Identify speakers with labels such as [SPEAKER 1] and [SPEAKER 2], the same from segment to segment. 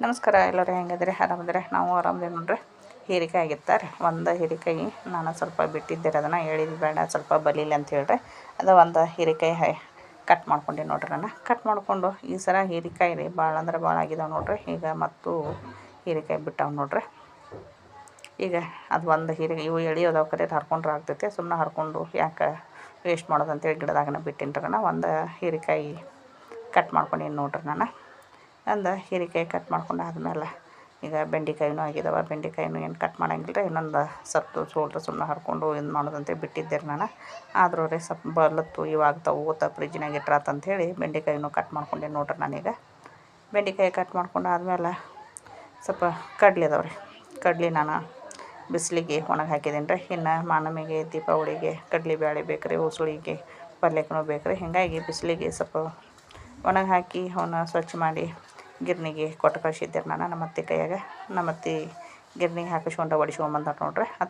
[SPEAKER 1] ನಮಸ್ಕಾರ ಎಲ್ಲರೂ ಹೆಂಗಿದ್ರೆ ಆರಾಮಿದ್ರೆ ನಾವು ಆರಾಮದೇ ನೋಡ್ರಿ. ಹೀರೆಕಾಯಿ ಆಗಿತ್ತಾರೆ. ಒಂದು ಹೀರಿಕಾಯಿ ನಾನು ಸ್ವಲ್ಪ ಬಿಟ್ಟಿದ್ದೆ ಅದನ್ನು ಹೇಳಿದ್ದು ಬೇಡ, ಸ್ವಲ್ಪ ಬಲಿಲ್ಲ ಅಂತ ಹೇಳ್ರಿ. ಅದು ಒಂದು ಹೀರೆಕಾಯಿ ಕಟ್ ಮಾಡ್ಕೊಂಡೆ ನೋಡ್ರಿ ನಾನು. ಕಟ್ ಮಾಡಿಕೊಂಡು ಈ ಸಲ ಹೀರೆಕಾಯಿ ರೀ, ಭಾಳ ಅಂದ್ರೆ ಭಾಳ ಆಗಿದಾವೆ ನೋಡ್ರಿ. ಈಗ ಮತ್ತು ಹೀರೆಕಾಯಿ ಬಿಟ್ಟಾವೆ ನೋಡ್ರಿ. ಈಗ ಅದು ಒಂದು ಹೀರೆಕಾಯಿ, ಇವು ಎಳಿಯೋದವು ಕರೆ ಹರ್ಕೊಂಡ್ರೆ ಆಗ್ತೈತೆ. ಸುಮ್ಮನೆ ಹರ್ಕೊಂಡು ಯಾಕೆ ವೇಸ್ಟ್ ಮಾಡೋದಂತೇಳಿ ಗಿಡದಾಗನ ಬಿಟ್ಟಿನ್ರಿ ರೀ ನಾನು. ಒಂದು ಹೀರೆಕಾಯಿ ಕಟ್ ಮಾಡ್ಕೊಂಡೇನು ನೋಡ್ರಿ ನಾನು. ಒಂದು ಹೀರೆಕಾಯಿ ಕಟ್ ಮಾಡ್ಕೊಂಡು ಆದ್ಮೇಲೆ ಈಗ ಬೆಂಡೆಕಾಯಿನೂ ಆಗಿದಾವೆ. ಬೆಂಡೆಕಾಯಿನೂ ಏನು ಕಟ್ ಮಾಡಂಗಿಲ್ಲ ರೀ ಇನ್ನೊಂದು ಸತ್ತು ಸೋಲ್ಡ್ರ್ ಸುಮ್ಮನೆ ಹರ್ಕೊಂಡು ಇದು ಮಾಡೋದಂತೆ ಬಿಟ್ಟಿದ್ದೆ ರೀ ನಾನು. ಆದರೂ ರೀ ಸ್ವಲ್ಪ ಬಲತ್ತು ಇವಾಗ ತಗೋತ ಫ್ರಿಜ್ನಾಗ ಇಟ್ರಾತಂಥೇಳಿ ಬೆಂಡೆಕಾಯಿನೂ ಕಟ್ ಮಾಡ್ಕೊಂಡೆ ನೋಡ್ರಿ ನಾನೀಗ ಬೆಂಡೆಕಾಯಿ ಕಟ್ ಮಾಡ್ಕೊಂಡು ಆದಮೇಲೆ ಸ್ವಲ್ಪ ಕಡ್ಲೆ ಅದಾವೆ ರೀ. ಕಡ್ಲೆ ನಾನು ಬಿಸಿಲಿಗೆ ಒಣಗಿ ಹಾಕಿದ್ದೀನಿ ರೀ. ಇನ್ನು ಮಾನಮಿಗೆ, ದೀಪಾವಳಿಗೆ ಕಡ್ಲೆ ಬೇಳೆ ಬೇಕು ರೀ ಉಸುಳಿಗೆ ಪಲ್ಯಕ್ಕೂ ಬೇಕು ರೀ ಹೀಗಾಗಿ ಬಿಸಿಲಿಗೆ ಸ್ವಲ್ಪ ಒಣಗಿ ಹಾಕಿ ಅವನ್ನ ಸ್ವಚ್ಛ ಮಾಡಿ ಗಿರ್ನಿಗೆ ಕೊಟ್ಟು ಕಳಿಸಿದ್ದೆ ನಾನು ನಮ್ಮ ಅತ್ತೆ ಕೈಯಾಗ ನಮ್ಮ ಅತ್ತೆ ಗಿರ್ನಿಗೆ ಹಾಕಿಸ್ಕೊಂಡು ಒಡಿಸ್ಕೊಂಬಂದಾರ ನೋಡ್ರಿ. ಆ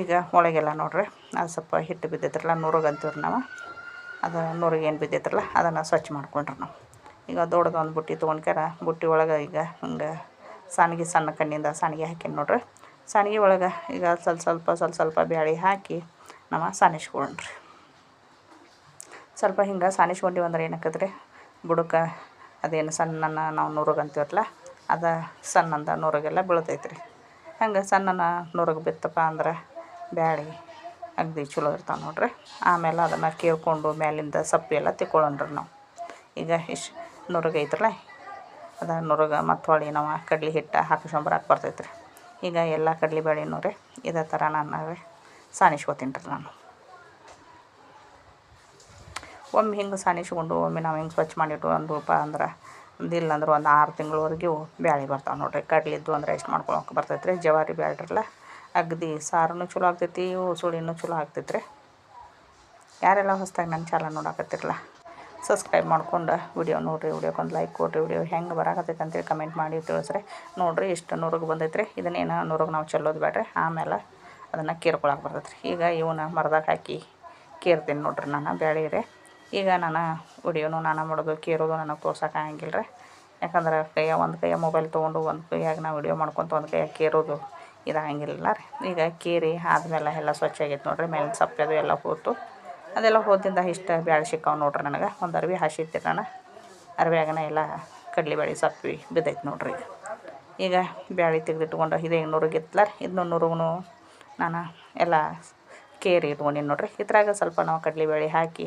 [SPEAKER 1] ಈಗ ಒಳಗೆಲ್ಲ ನೋಡ್ರಿ. ಅದು ಸ್ವಲ್ಪ ಹಿಟ್ಟು ಬಿದ್ದೈತ್ರಲ್ಲ, ನೂರಿಗೆ ಅಂತೀವ್ರಿ ನಾವು. ಅದು ನೂರಿಗೆ ಏನು ಬಿದ್ದೈತ್ರಲ್ಲ, ಅದನ್ನು ಸ್ವಚ್ಛ ಮಾಡ್ಕೊಂಡ್ರಿ ನಾವು. ಈಗ ದೊಡ್ಡದು ಒಂದು ಬುಟ್ಟಿ ತೊಗೊಂಡ್ಕ್ಯಾರ, ಬುಟ್ಟಿ ಒಳಗೆ ಈಗ ಹಿಂಗೆ ಸಣ್ಣಗೆ ಸಣ್ಣ ಕಣ್ಣಿಂದ ಸಾಣಿಗೆ ಹಾಕೀನಿ ನೋಡ್ರಿ. ಸಾಣಿಗೆ ಒಳಗೆ ಈಗ ಸ್ವಲ್ಪ ಸ್ವಲ್ಪ ಸ್ವಲ್ಪ ಸ್ವಲ್ಪ ಬ್ಯಾಳಿ ಹಾಕಿ ನಾವು ಸಾನಿಸ್ಕೊಂಡ್ರಿ. ಸ್ವಲ್ಪ ಹಿಂಗೆ ಸಾಣಿಸ್ಕೊಂಡಿವಂದ್ರೆ ಏನಾಕತ್ರಿ? ಬುಡಕ್ಕೆ ಅದೇನು ಸಣ್ಣನ ನಾವು ನುರಗ ಅಂತೀವಲ್ಲ, ಅದು ಸಣ್ಣಂದ ನುರಗೆಲ್ಲ ಬೀಳ್ತೈತೆ ರೀ ಹಂಗೆ ಸಣ್ಣನ ನೂರಿಗೆ ಬಿತ್ತಪ್ಪ ಅಂದ್ರೆ ಬ್ಯಾಳಿ, ಅಗ್ದಿ ಚಲೋ ಇರ್ತಾವೆ ನೋಡ್ರಿ. ಆಮೇಲೆ ಅದನ್ನು ಕೇಳ್ಕೊಂಡು ಮ್ಯಾಲಿಂದ ಸಪ್ಪೆ ಎಲ್ಲ ತಿಕ್ಕೊಳ್ಳೋಣ್ರಿ ನಾವು. ಈಗ ಇಷ್ಟು ನುರಗ ಐತ್ರಲ್ಲ ಅದು ನುರಗ ಮತ್ತು ಹೊಳಿ ನಾವು ಕಡ್ಲೆ ಹಿಟ್ಟು ಹಾಕಿಸ್ಕೊಂಬರಕ್ಕೆ ಬರ್ತೈತೆ ರೀ ಈಗ ಎಲ್ಲ ಕಡ್ಲೆ ಬೇಳೆನೂ ರೀ ಇದೇ ಥರ ನಾನು ಸಾಣಿಸ್ಕೊತೀನಿ ರೀ ನಾನು. ಒಮ್ಮೆ ಹಿಂಗೆ ಸಾನಿಸ್ಕೊಂಡು, ಒಮ್ಮೆ ನಾವು ಹಿಂಗೆ ಸ್ವಚ್ಛ ಮಾಡಿಟ್ಟು ಒಂದಪ್ಪ ಅಂದ್ರೆ ಒಂದು ಇಲ್ಲ ಅಂದ್ರೆ ಒಂದು ಆರು ತಿಂಗಳವರೆಗೂ ಬ್ಯಾಳೆ ಬರ್ತಾವೆ ನೋಡಿರಿ. ಕಡ್ಲಿದ್ದು ಅಂದ್ರೆ ಎಷ್ಟು ಮಾಡ್ಕೊಳಕ್ಕೆ ಬರ್ತೈತೆ ರೀ ಜವಾರಿ ಬ್ಯಾಳ್ರಲ್ಲ, ಅಗ್ದಿ ಸಾರು ಚಲೋ ಆಗ್ತೈತಿ, ಉಸುಳಿನೂ ಚಲೋ ಆಗ್ತೈತೆ ರೀ ಯಾರೆಲ್ಲ ಹೊಸ್ದಾಗಿ ನನ್ನ ಚಾನಲ್ ನೋಡಕತ್ತಿರಲ್ಲ ಸಬ್ಸ್ಕ್ರೈಬ್ ಮಾಡ್ಕೊಂಡು ವಿಡಿಯೋ ನೋಡಿರಿ ಒಂದು ಲೈಕ್ ಕೊಡಿರಿ ವಿಡಿಯೋ ಹೆಂಗೆ ಬರಾಕತ್ತೈತೆ ಅಂತೇಳಿ ಕಮೆಂಟ್ ಮಾಡಿ ತಿಳಿಸ್ರಿ. ನೋಡಿರಿ ಇಷ್ಟು ನೂರಿಗೆ ಬಂದೈತೆ ರೀ ಇದನ್ನೇನು ನೂರಿಗೆ ನಾವು ಚಲೋದು ಬೇಡ್ರಿ ಆಮೇಲೆ ಅದನ್ನು ಕೀರ್ಕೊಳಕ್ಕೆ ಬರ್ತೈತೆ ರೀ ಈಗ ಇವನ್ನ ಮರದಾಗ ಹಾಕಿ ಕೇರ್ತೀನಿ ನೋಡ್ರಿ ನಾನು ಬ್ಯಾಳೆ ರೀ. ಈಗ ನಾನು ವಿಡಿಯೋನು ನಾನು ಮಾಡೋದು ಕೇರೋದು ನನಗೆ ತೋರ್ಸೋಕೆ ಆಗಂಗಿಲ್ಲ ರೀ ಯಾಕಂದ್ರೆ ಕೈಯ ಒಂದು ಕೈಯ ಮೊಬೈಲ್ ತೊಗೊಂಡು ಒಂದು ಕೈಯಾಗ ನಾವು ವಿಡಿಯೋ ಮಾಡ್ಕೊತ ಒಂದು ಕೈಯಾಗ ಕೇರೋದು ಇದಾಗಂಗಿಲ್ಲ ರೀ. ಈಗ ಕೇರಿ ಆದಮೇಲೆ ಎಲ್ಲ ಸ್ವಚ್ಛ ಆಗೈತೆ ನೋಡಿರಿ ಮೇಲಿನ ಸಪ್ಪೆದು ಎಲ್ಲ ಹೋತು. ಅದೆಲ್ಲ ಹೋದಿಂದ ಇಷ್ಟು ಬ್ಯಾಳೆ ಸಿಕ್ಕಾವು ನೋಡ್ರಿ ನನಗೆ. ಒಂದು ಅರ್ವಿ ಹಾಸಿದ್ದೆ ನಾನು ಅರ್ವ್ಯಾಗನ ಎಲ್ಲ ಕಡ್ಲೆ ಬೇಳೆ ಸಪ್ಪಿ ಬಿದ್ದೈತೆ ನೋಡ್ರಿ. ಈಗ ಬ್ಯಾಳಿ ತೆಗೆದಿಟ್ಕೊಂಡು ಇದೇ ನೂರಿಗೆ ಇತ್ತಲ್ಲ ರೀ ಇದನ್ನು ನೂರಿಗೂ ನಾನು ಎಲ್ಲ ಕೇರಿ ಇಟ್ಕೊಂಡಿನಿ ನೋಡ್ರಿ. ಇದ್ರಾಗ ಸ್ವಲ್ಪ ನಾವು ಕಡ್ಲೆಬೇಳೆ ಹಾಕಿ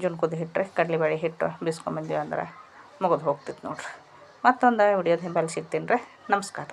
[SPEAKER 1] ಜುನ್ಕುದ ಹಿಟ್ಟು ರೀ ಕಡ್ಲೆಬೇಳೆ ಹಿಟ್ಟು ಬಿಸ್ಕೊಂಬಂದೀವಿ ಅಂದ್ರೆ ಮುಗಿದು ಹೋಗ್ತಿತ್ತು ನೋಡ್ರಿ. ಮತ್ತೊಂದು ವಿಡಿಯೋದ ಹಿಂಬಲ್ಲಿ ಸಿಗ್ತೀನಿ ರೀ. ನಮಸ್ಕಾರ.